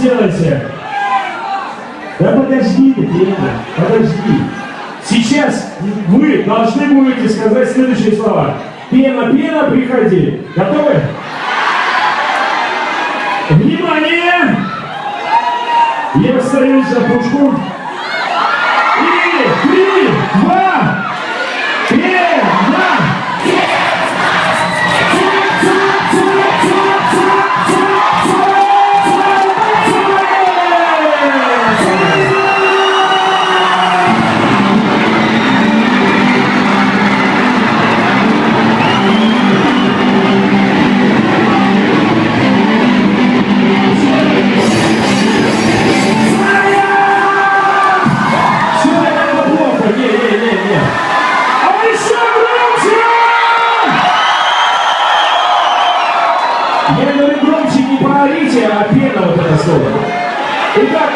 сделайте. Да подожди Пена, подожди. Сейчас вы должны будете сказать следующие слова. Пена, пена, приходи. Готовы? Внимание! Я встаю за пушку. И три, Я говорю громче не поорите, а пена вот это слово. Итак,